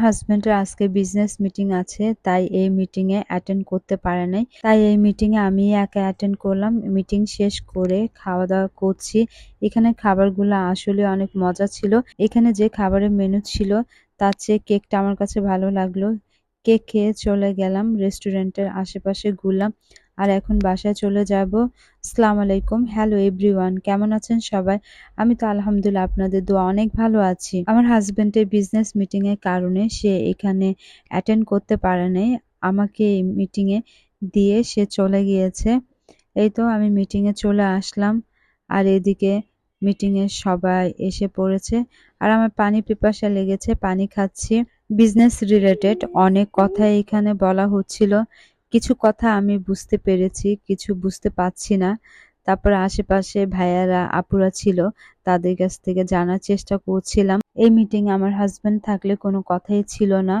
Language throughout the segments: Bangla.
হাজবেন্ডের আজকে বিজনেস মিটিং আছে, তাই এই মিটিং এ অ্যাটেন্ড করতে পারে নাই। তাই এই মিটিং এ আমি একা অ্যাটেন্ড করলাম মিটিং শেষ করে খাওয়া দাওয়া করছি। এখানে খাবারগুলো আসলে অনেক মজা ছিল। এখানে যে খাবারের মেনু ছিল, তার চেয়ে কেকটা আমার কাছে ভালো লাগল। কেক খেয়ে চলে গেলাম রেস্টুরেন্টের আশেপাশে ঘুরলাম। আর এখন বাসায় চলে যাব। সালাম আলাইকুম। হ্যালো এভরিওয়ান কেমন আছেন সবাই? আমি তো আলহামদুলিল্লাহ আপনাদের দোয়া অনেক ভালো আছি। আমার হাজবেন্ডের বিজনেস মিটিং এর কারণে সে এখানে অ্যাটেন্ড করতে পারে নাই। আমাকে এই মিটিং এ দিয়ে সে চলে গিয়েছে। এই তো আমি মিটিং এ চলে আসলাম আর এদিকে মিটিং এ সবাই এসে পড়েছে। আর আমার পানি পিপাসা লেগেছে, পানি খাচ্ছি। বিজনেস রিলেটেড অনেক কথা এখানে বলা হচ্ছিল। কিছু কথা আমি বুঝতে পেরেছি, কিছু বুঝতে পারছি না। তারপর আশেপাশে ভাইয়ারা, আপুরা ছিল, তাদের কাছ থেকে জানার চেষ্টা করছিলাম। এই মিটিং আমার হাজব্যান্ড থাকলে কোনো কথাই ছিল না।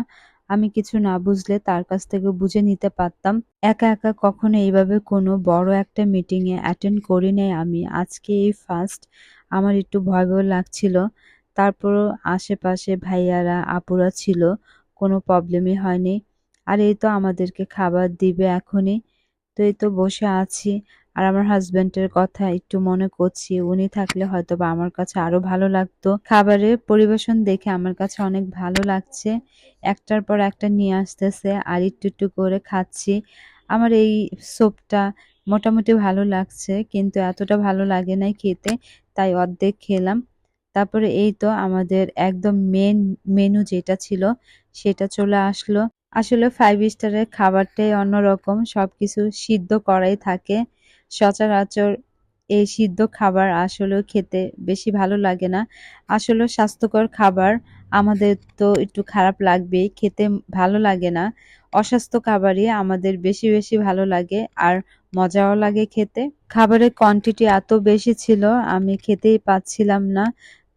আমি কিছু না বুঝলে তার কাছ থেকে বুঝে নিতে পারতাম। একা একা কখনো এইভাবে কোনো বড় একটা মিটিং এ অ্যাটেন্ড করি নাই আমি। আজকে এই ফার্স্ট আমার একটু ভয় ভয় লাগছিল। তারপরও আশেপাশে ভাইয়ারা, আপুরা ছিল, কোনো প্রবলেমই হয়নি। আর এই তো আমাদেরকে খাবার দিবে এখনই। তো এই তো বসে আছি। আর আমার হাজব্যান্ডের কথা একটু মনে করছি, উনি থাকলে হয়তো বা আমার কাছে আরও ভালো লাগতো। খাবারের পরিবেশন দেখে আমার কাছে অনেক ভালো লাগছে। একটার পর একটা নিয়ে আসতেছে আর একটু একটু করে খাচ্ছি। আমার এই সোপটা মোটামুটি ভালো লাগছে, কিন্তু এতটা ভালো লাগে নাই খেতে, তাই অর্ধেক খেলাম। তারপরে এই তো আমাদের একদম মেন মেনু যেটা ছিল, সেটা চলে আসলো। আসলে ফাইভ স্টারের খাবারটাই অন্যরকম সব কিছু সিদ্ধ করাই থাকে। সচরাচর এই সিদ্ধ খাবার আসলেও খেতে বেশি ভালো লাগে না। আসলে স্বাস্থ্যকর খাবার, আমাদের তো একটু খারাপ লাগবেই, খেতে ভালো লাগে না। অস্বাস্থ্য খাবারই আমাদের বেশি বেশি ভালো লাগে আর মজাও লাগে খেতে। খাবারের কোয়ান্টিটি এত বেশি ছিল, আমি খেতেই পাচ্ছিলাম না।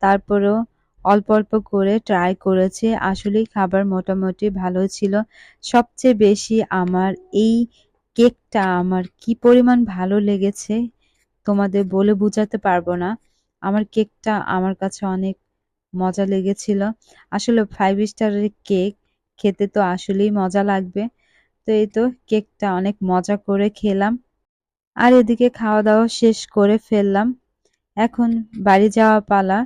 তারপরেও অল্প অল্প করে ট্রাই করেছি। আসলেই খাবার মোটামুটি ভালো ছিল। সবচেয়ে বেশি আমার এই কেকটা আমার কি পরিমাণ ভালো লেগেছে তোমাদের বলে বোঝাতে পারব না। আমার কেকটা আমার কাছে অনেক মজা লেগেছিল। আসলে ফাইভ স্টারের কেক খেতে তো আসলেই মজা লাগবে। তো এই তো কেকটা অনেক মজা করে খেলাম। আর এদিকে খাওয়া দাওয়া শেষ করে ফেললাম। এখন বাড়ি যাওয়া পালা।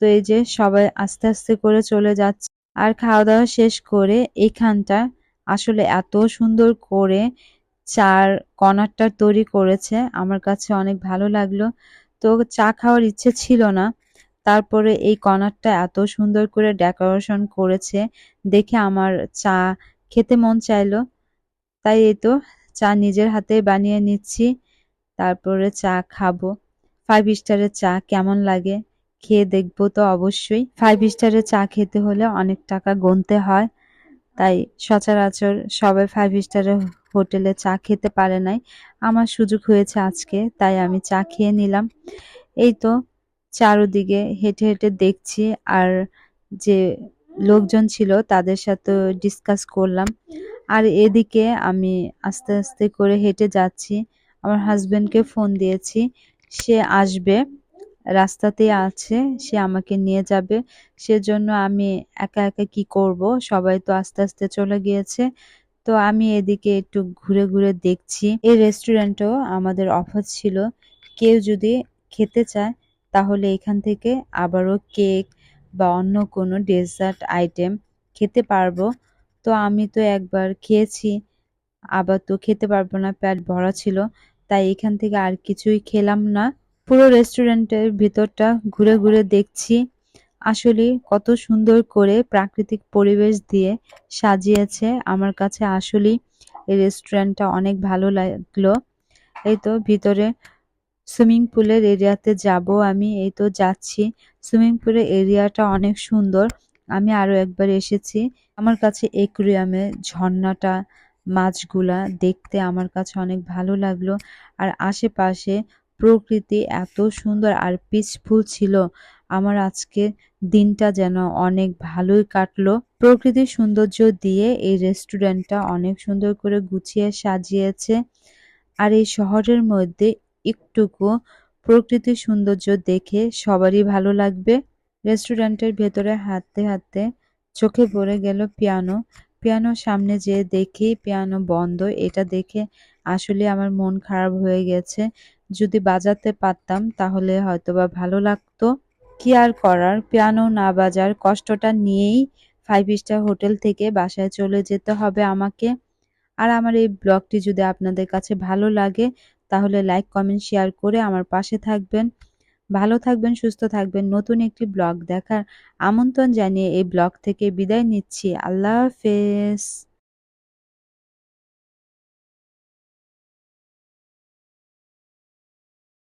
তো এই যে সবাই আস্তে আস্তে করে চলে যাচ্ছে। আর খাওয়া দাওয়া শেষ করে এইখানটা আসলে এত সুন্দর করে চার কর্নারটা তৈরি করেছে। আমার কাছে অনেক ভালো লাগল। তো চা খাওয়ার ইচ্ছে ছিল না। তারপরে এই কর্নারটা এত সুন্দর করে ডেকোরেশন করেছে। দেখে আমার চা খেতে মন চাইলো। তাই এই তো চা নিজের হাতে বানিয়ে নিচ্ছি। তারপরে চা খাব। ফাইভ স্টারের চা কেমন লাগে? খেয়ে দেখব তো অবশ্যই। ফাইভ স্টারের চা খেতে হলে অনেক টাকা গুনতে হয়। তাই সচরাচর সবাই ফাইভ স্টারের হোটেলে চা খেতে পারে নাই। আমার সুযোগ হয়েছে আজকে, তাই আমি চা খেয়ে নিলাম। এই তো চারোদিকে হেঁটে হেঁটে দেখছি আর যে লোকজন ছিল তাদের সাথে ডিসকাস করলাম। আর এদিকে আমি আস্তে আস্তে করে হেঁটে যাচ্ছি। আমার হাজবেন্ডকে ফোন দিয়েছি। সে আসবে। রাস্তাতেই আছে, সে আমাকে নিয়ে যাবে। সেজন্য আমি একা একা কি করব? সবাই তো আস্তে আস্তে চলে গিয়েছে। তো আমি এদিকে একটু ঘুরে ঘুরে দেখছি। এই রেস্টুরেন্টও আমাদের অফার ছিল। কেউ যদি খেতে চায়, তাহলে এখান থেকে আবারও কেক বা অন্য কোনো ডেজার্ট আইটেম খেতে পারব। তো আমি তো একবার খেয়েছি, আবার তো খেতে পারব না প্যাট ভরা ছিল। তাই এখান থেকে আর কিছুই খেলাম না। পুরো রেস্টুরেন্টের ভিতরটা ঘুরে ঘুরে দেখছি। আসলে কত সুন্দর করে প্রাকৃতিক পরিবেশ দিয়ে সাজিয়েছে। আমার কাছে আসলেই এই রেস্টুরেন্টটা অনেক ভালো লাগল। এই তো ভিতরে সুইমিং পুলের এরিয়াতে যাব আমি। এই তো যাচ্ছি। সুইমিং পুলের এরিয়াটা অনেক সুন্দর। আমি আরও একবার এসেছি। আমার কাছে একুরিয়ামে ঝর্ণাটা, মাছগুলা দেখতে আমার কাছে অনেক ভালো লাগল। আর আশেপাশে প্রকৃতি এত সুন্দর আর পিসফুল ছিল। আমার আজকে দিনটা যেন অনেক ভালোই কাটলো। প্রকৃতির সৌন্দর্য দিয়ে এই রেস্টুরেন্টটা অনেক সুন্দর করে গুছিয়ে সাজিয়েছে। আর এই শহরের মধ্যে একটুকু প্রকৃতির সৌন্দর্য দেখে সবারই ভালো লাগবে। রেস্টুরেন্টের ভেতরে হাঁটতে হাঁটতে চোখে পড়ে গেল পিয়ানো। পিয়ানোর সামনে যেয়ে দেখি পিয়ানো বন্ধ। এটা দেখে আসলে আমার মন খারাপ হয়ে গেছে। যদি বাজাতে পারতাম, তাহলে হয়তোবা ভালো লাগতো। কি আর করার? পিয়ানো না বাজার কষ্টটা নিয়েই ফাইভ স্টার হোটেল থেকে বাসায় চলে যেতে হবে আমাকে। আর আমার এই ব্লগটি যদি আপনাদের কাছে ভালো লাগে, তাহলে লাইক কমেন্ট শেয়ার করে আমার পাশে থাকবেন। ভালো থাকবেন, সুস্থ থাকবেন। নতুন একটি ব্লগ দেখার আমন্ত্রণ জানিয়ে এই ব্লগ থেকে বিদায় নিচ্ছি। আল্লাহ হাফেজ।